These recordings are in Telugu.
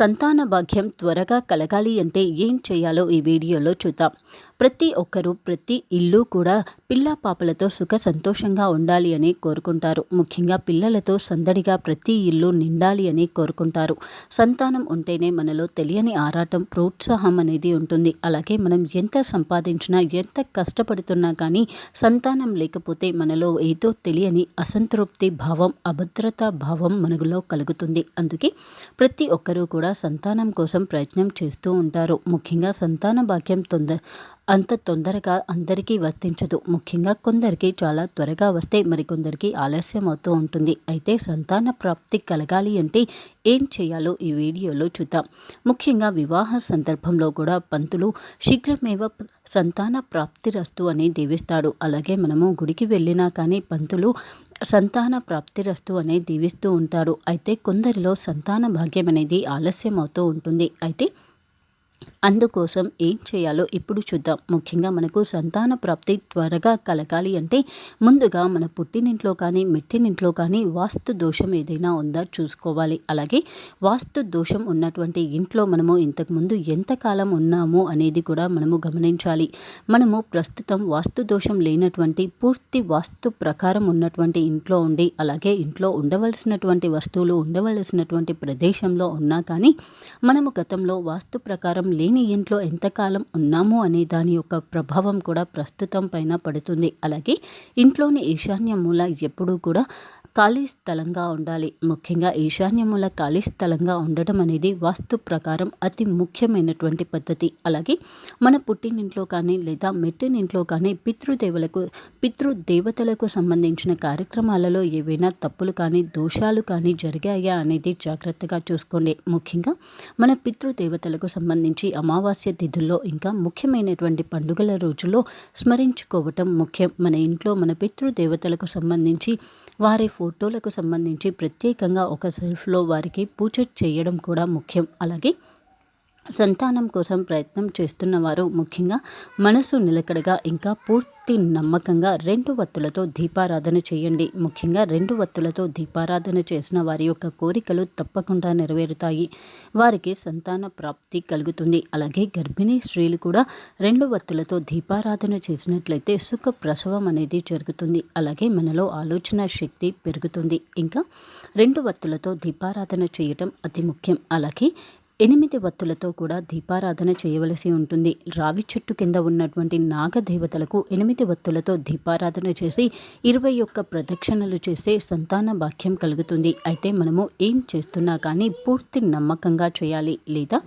సంతాన భాగ్యం త్వరగా కలగాలి అంటే ఏం చేయాలో ఈ వీడియోలో చూద్దాం. ప్రతి ఒక్కరూ ప్రతి ఇల్లు కూడా పిల్ల పాపలతో సుఖ సంతోషంగా ఉండాలి అని కోరుకుంటారు. ముఖ్యంగా పిల్లలతో సందడిగా ప్రతి ఇల్లు నిండాలి అని కోరుకుంటారు. సంతానం ఉంటేనే మనలో తెలియని ఆరాటం ప్రోత్సాహం అనేది ఉంటుంది. అలాగే మనం ఎంత సంపాదించినా ఎంత కష్టపడుతున్నా కానీ సంతానం లేకపోతే మనలో ఏదో తెలియని అసంతృప్తి భావం అభద్రతా భావం మనలో కలుగుతుంది. అందుకే ప్రతి ఒక్కరూ కూడా సంతానం కోసం ప్రయత్నం చేస్తూ ఉంటారు. ముఖ్యంగా సంతాన భాగ్యం తొందర అంత తొందరగా అందరికీ వర్తించదు. ముఖ్యంగా కొందరికి చాలా త్వరగా వస్తే మరికొందరికి ఆలస్యం అవుతూ ఉంటుంది. అయితే సంతాన ప్రాప్తి కలగాలి అంటే ఏం చేయాలో ఈ వీడియోలో చూద్దాం. ముఖ్యంగా వివాహ సందర్భంలో కూడా పంతులు శీఘ్రమేవ సంతాన ప్రాప్తి రస్తు అని దీవిస్తాడు. అలాగే మనము గుడికి వెళ్ళినా కానీ పంతులు సంతాన ప్రాప్తి రస్తు అనే దీవిస్తూ ఉంటారు. అయితే కొందరిలో సంతాన భాగ్యం అనేది ఆలస్యం అవుతూ ఉంటుంది. అయితే అందుకోసం ఏం చేయాలో ఇప్పుడు చూద్దాం. ముఖ్యంగా మనకు సంతాన ప్రాప్తి త్వరగా కలగాలి అంటే ముందుగా మన పుట్టినింట్లో కానీ మెట్టినింట్లో కానీ వాస్తు దోషం ఏదైనా ఉందా చూసుకోవాలి. అలాగే వాస్తు దోషం ఉన్నటువంటి ఇంట్లో మనము ఇంతకుముందు ఎంతకాలం ఉన్నాము అనేది కూడా మనము గమనించాలి. మనము ప్రస్తుతం వాస్తు దోషం లేనటువంటి పూర్తి వాస్తు ప్రకారం ఉన్నటువంటి ఇంట్లో ఉండి అలాగే ఇంట్లో ఉండవలసినటువంటి వస్తువులు ఉండవలసినటువంటి ప్రదేశంలో ఉన్నా కానీ మనము గతంలో వాస్తు ప్రకారం లేని ఇంట్లో ఎంతకాలం ఉన్నాము అనే దాని యొక్క ప్రభావం కూడా ప్రస్తుతం పైన పడుతుంది. అలాగే ఇంట్లోని ఈశాన్య మూల ఎప్పుడూ కూడా ఖాళీ స్థలంగా ఉండాలి. ముఖ్యంగా ఈశాన్యముల ఖాళీ స్థలంగా ఉండటం అనేది వాస్తు ప్రకారం అతి ముఖ్యమైనటువంటి పద్ధతి. అలాగే మన పుట్టినింట్లో కానీ లేదా మెట్టినింట్లో కానీ పితృదేవులకు పితృదేవతలకు సంబంధించిన కార్యక్రమాలలో ఏవైనా తప్పులు కానీ దోషాలు కానీ జరిగాయా అనేది జాగ్రత్తగా చూసుకోండి. ముఖ్యంగా మన పితృదేవతలకు సంబంధించి అమావాస్య తిథుల్లో ఇంకా ముఖ్యమైనటువంటి పండుగల రోజుల్లో స్మరించుకోవటం ముఖ్యం. మన ఇంట్లో మన పితృదేవతలకు సంబంధించి వారి ఫోటోలకు సంబంధించి ప్రత్యేకంగా ఒక సెల్ఫ్లో వారికి పూజ చేయడం కూడా ముఖ్యం. అలాగే సంతానం కోసం ప్రయత్నం చేస్తున్నవారు ముఖ్యంగా మనసు నిలకడగా ఇంకా పూర్తి నమ్మకంగా రెండు వత్తులతో దీపారాధన చేయండి. ముఖ్యంగా రెండు వత్తులతో దీపారాధన చేసిన వారి యొక్క కోరికలు తప్పకుండా నెరవేరుతాయి. వారికి సంతాన ప్రాప్తి కలుగుతుంది. అలాగే గర్భిణీ స్త్రీలు కూడా రెండు వత్తులతో దీపారాధన చేసినట్లయితే సుఖ ప్రసవం అనేది జరుగుతుంది. అలాగే మనలో ఆలోచన శక్తి పెరుగుతుంది. ఇంకా రెండు వత్తులతో దీపారాధన చేయటం అతి ముఖ్యం. అలాగే ఎనిమిది వత్తులతో కూడా దీపారాధన చేయవలసి ఉంటుంది. రావి చెట్టు కింద ఉన్నటువంటి నాగదేవతలకు ఎనిమిది వత్తులతో దీపారాధన చేసి ఇరవై ఒక్క ప్రదక్షిణలు చేస్తే సంతాన భాగ్యం కలుగుతుంది. అయితే మనము ఏం చేస్తున్నా కానీ పూర్తి నమ్మకంగా చేయాలి లేదా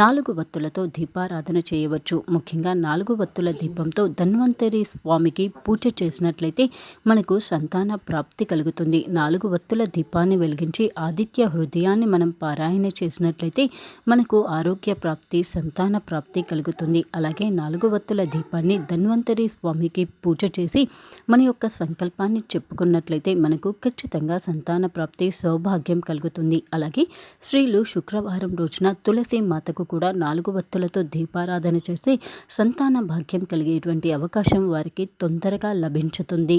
నాలుగు వత్తులతో దీపారాధన చేయవచ్చు. ముఖ్యంగా నాలుగు వత్తుల దీపంతో ధన్వంతరి స్వామికి పూజ చేసినట్లయితే మనకు సంతాన ప్రాప్తి కలుగుతుంది. నాలుగు వత్తుల దీపాన్ని వెలిగించి ఆదిత్య హృదయాన్ని మనం పారాయణ చేసినట్లయితే మనకు ఆరోగ్య ప్రాప్తి సంతాన ప్రాప్తి కలుగుతుంది. అలాగే నాలుగు వత్తుల దీపాన్ని ధన్వంతరి స్వామికి పూజ చేసి మన యొక్క సంకల్పాన్ని చెప్పుకున్నట్లయితే మనకు ఖచ్చితంగా సంతాన ప్రాప్తి సౌభాగ్యం కలుగుతుంది. అలాగే స్త్రీలు శుక్రవారం రోజున తులసి మాతకు కూడా నాలుగు వత్తులతో దీపారాధన చేసి సంతాన భాగ్యం కలిగేటువంటి అవకాశం వారికి తొందరగా లభించుతుంది.